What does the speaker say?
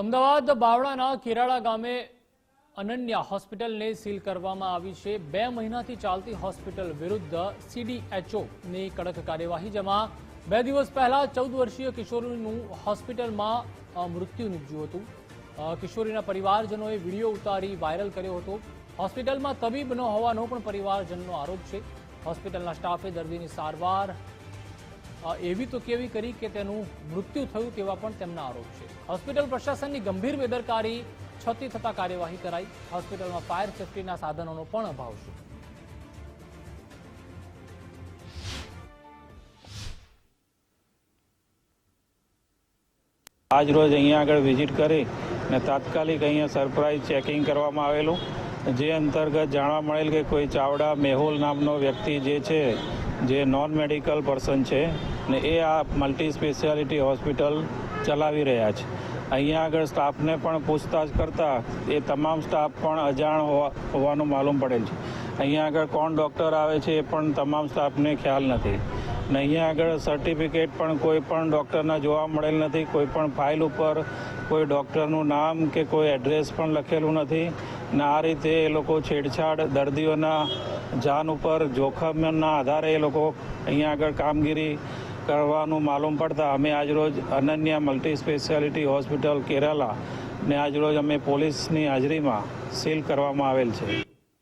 અમદાવાદ બાવળાના કેરાળા ગામે અનન્યા હોસ્પિટલને સીલ કરવામાં આવી છે. બે મહિનાથી ચાલતી હોસ્પિટલ વિરુદ્ધ સીડીએચઓની કડક કાર્યવાહી, જેમાં બે દિવસ પહેલા ચૌદ વર્ષીય કિશોરીનું હોસ્પિટલમાં મૃત્યુ નીપજ્યું હતું. કિશોરીના પરિવારજનોએ વીડિયો ઉતારી વાયરલ કર્યો હતો. હોસ્પિટલમાં તબીબ ન હોવાનો પણ પરિવારજનનો આરોપ છે. હોસ્પિટલના સ્ટાફે દર્દીની સારવાર એવી તો કેવી કરી કે તેનું મૃત્યુ થયું તેવા પણ તેમના આરોપ છે. હોસ્પિટલ પ્રશાસનની ગંભીર બેદરકારી છતી થતા કાર્યવાહી કરાઈ. હોસ્પિટલમાં ફાયર સેફટીના સાધનોનો પણ અભાવ છે. આજ રોજ અહીંયા આગળ વિઝિટ કરી ને તાત્કાલિક અહીંયા સરપ્રાઇઝ ચેકિંગ કરવામાં આવેલું. જે અંતર્ગત જાણવા મળેલ કે કોઈ ચાવડા મેહુલ નામનો વ્યક્તિ જે છે, જે નોન મેડિકલ પર્સન છે ને એ આ મલ્ટી સ્પેશિયાલિટી હોસ્પિટલ ચલાવી રહ્યા છે. અહીંયા આગળ સ્ટાફને પણ પૂછતાછ કરતા એ તમામ સ્ટાફ પણ અજાણ હોવા, હોવાનું માલુમ પડેલ છે. અહીંયા આગળ કોણ ડૉક્ટર આવે છે એ પણ તમામ સ્ટાફને ખ્યાલ નથી. ને અહીંયા આગળ સર્ટિફિકેટ પણ કોઈ પણ ડૉક્ટરના જોવા મળેલ નથી, કોઈ પણ ફાઇલ ઉપર કોઈ ડૉક્ટરનું નામ કે કોઈ એડ્રેસ પણ લખેલું નથી. ને આ રીતે એ લોકો છેડછાડ દર્દીઓના જાન ઉપર, જોખમના આધારે એ લોકો અહીંયા આગળ કામગીરી કરવાનું માલુમ પડતા અમે આજરોજ Ananya multi speciality hospital Kerala ને આજરોજ અમે પોલીસની હાજરીમાં સીલ કરવામાં આવેલ છે.